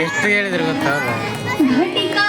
ಎಷ್ಟು ಹೇಳಿದ್ರು ಗೊತ್ತಾ? ಘಟಿಕಾ